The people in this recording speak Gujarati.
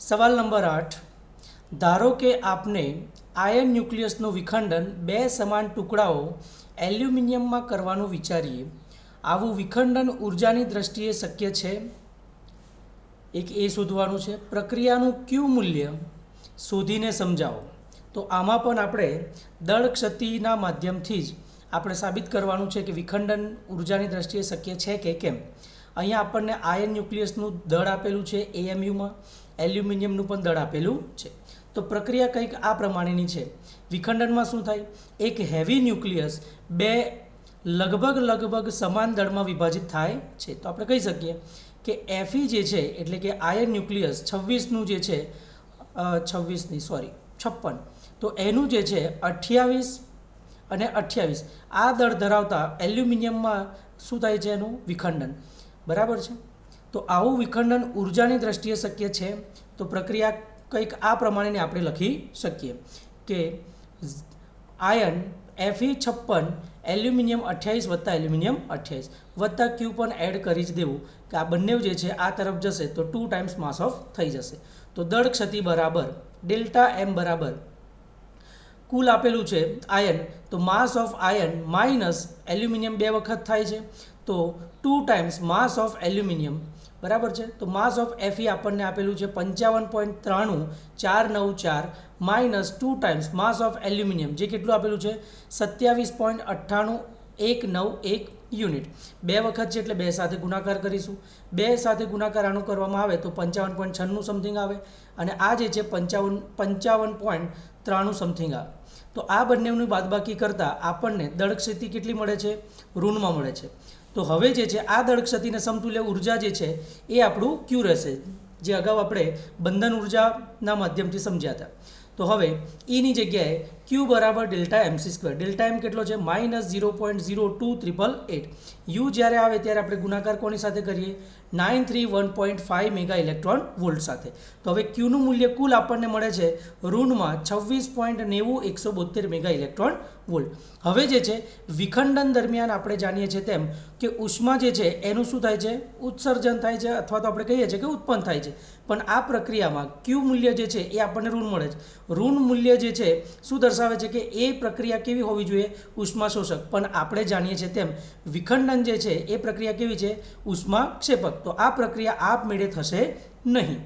સવાલ નંબર આઠ. ધારો કે આપને આયન ન્યુક્લિયસનું વિખંડન બે સમાન ટુકડાઓ એલ્યુમિનિયમમાં કરવાનું વિચારીએ, આવું વિખંડન ઉર્જાની દ્રષ્ટિએ શક્ય છે? એક એ શોધવાનું છે. પ્રક્રિયાનું ક્યુ મૂલ્ય શોધીને સમજાવો. તો આમાં પણ આપણે દળ ક્ષતિના માધ્યમથી જ આપણે સાબિત કરવાનું છે કે વિખંડન ઉર્જાની દ્રષ્ટિએ શક્ય છે કે કેમ. અહીંયા આપણને આયન ન્યુક્લિયસનું દળ આપેલું છે એએમયુમાં એલ્યુમિનિયમનું પણ દળ આપેલું છે. તો પ્રક્રિયા કંઈક આ પ્રમાણેની છે. વિખંડનમાં શું થાય? એક હેવી ન્યુક્લિયસ બે લગભગ લગભગ સમાન દળમાં વિભાજિત થાય છે. તો આપણે કહી શકીએ કે એફી જે છે, એટલે કે આયન ન્યુક્લિયસ છવ્વીસનું જે છે છવ્વીસની સોરી છપ્પન. તો એનું જે છે, અઠ્યાવીસ અને અઠ્યાવીસ. આ દળ ધરાવતા એલ્યુમિનિયમમાં શું થાય છે એનું? વિખંડન. બરાબર છે? તો આવું વિખંડન ઉર્જાની દ્રષ્ટિએ શક્ય છે, તો પ્રક્રિયા કંઈક આ પ્રમાણેની આપણે લખી શકીએ કે આયન એફી છપ્પન એલ્યુમિનિયમ અઠ્યાવીસ વત્તા એલ્યુમિનિયમ અઠ્યાવીસ વત્તા ક્યુ પણ એડ કરી જ દેવું કે આ બંને જે છે આ તરફ જશે તો ટુ ટાઈમ્સ માસ ઓફ થઈ જશે. તો દળ ક્ષતિ બરાબર, ડેલ્ટા એમ બરાબર, કુલ આપેલું છે આયન, તો mass of ion minus aluminium બે વખત થાય છે, તો two times mass of aluminium બરાબર છે? તો માસ ઓફ એફઈ આપણને આપેલું છે પંચાવન પોઈન્ટ ત્રાણું, ચાર નવ ચાર, minus two times mass of aluminium. જે કેટલું આપેલું છે? સત્યાવીસ પોઈન્ટ અઠ્ઠાણું એક નવ એક યુનિટ. બે વખત છે એટલે બે સાથે ગુણાકાર કરીશું. બે સાથે ગુણાકાર આનું કરવામાં આવે તો પંચાવન પોઈન્ટ છન્નું સમથિંગ આવે અને આ જે છે પંચાવન પંચાવન પોઈન્ટ ત્રાણું સમથિંગ આવે. તો આ બંનેની બાદબાકી કરતાં આપણને દળ સ્થિતિ કેટલી મળે છે? ઋણમાં મળે છે. તો હવે જે છે, આ દળ ક્ષતિને સમતુલ્ય ઊર્જા જે છે, એ આપણું ક્યુ રહેશે, જે અગાઉ આપણે બંધન ઉર્જાના માધ્યમથી સમજ્યા હતા. તો હવે ઈની જગ્યાએ ક્યુ બરાબર delta M C square. Delta M કેટલો છે? Minus zero point zero two triple eight. U જ્યારે આવે ત્યારે આપણે ગુણાકાર કોની સાથે કરીએ? Nine three one point five mega electron volt સાથે. તો હવે ક્યુનું મૂલ્ય કુલ આપણને મળે છે ઋણમાં છવ્વીસ પોઈન્ટ નેવું એકસો બોતેર મેગા ઇલેક્ટ્રોન વોલ્ટ. હવે જે છે, વિખંડન દરમિયાન આપણે જાણીએ છીએ તેમ કે ઉષ્મા જે છે, એનું શું થાય છે? ઉત્સર્જન થાય છે અથવા તો આપણે કહીએ છીએ કે ઉત્પન્ન થાય છે. પણ આ પ્રક્રિયામાં ક્યુ મૂલ્ય જે છે, એ આપણને ઋણ મળે છે. ઋણ મૂલ્ય જે છે, શું દર્શાવે છે કે એ પ્રક્રિયા કેવી હોવી જોઈએ ઉષ્મા શોષક પણ આપણે જાણીએ છીએ તેમ વિખંડન જે છે એ પ્રક્રિયા કેવી છે ઉષ્મા ક્ષેપક તો આ પ્રક્રિયા આપમેળે થશે નહીં.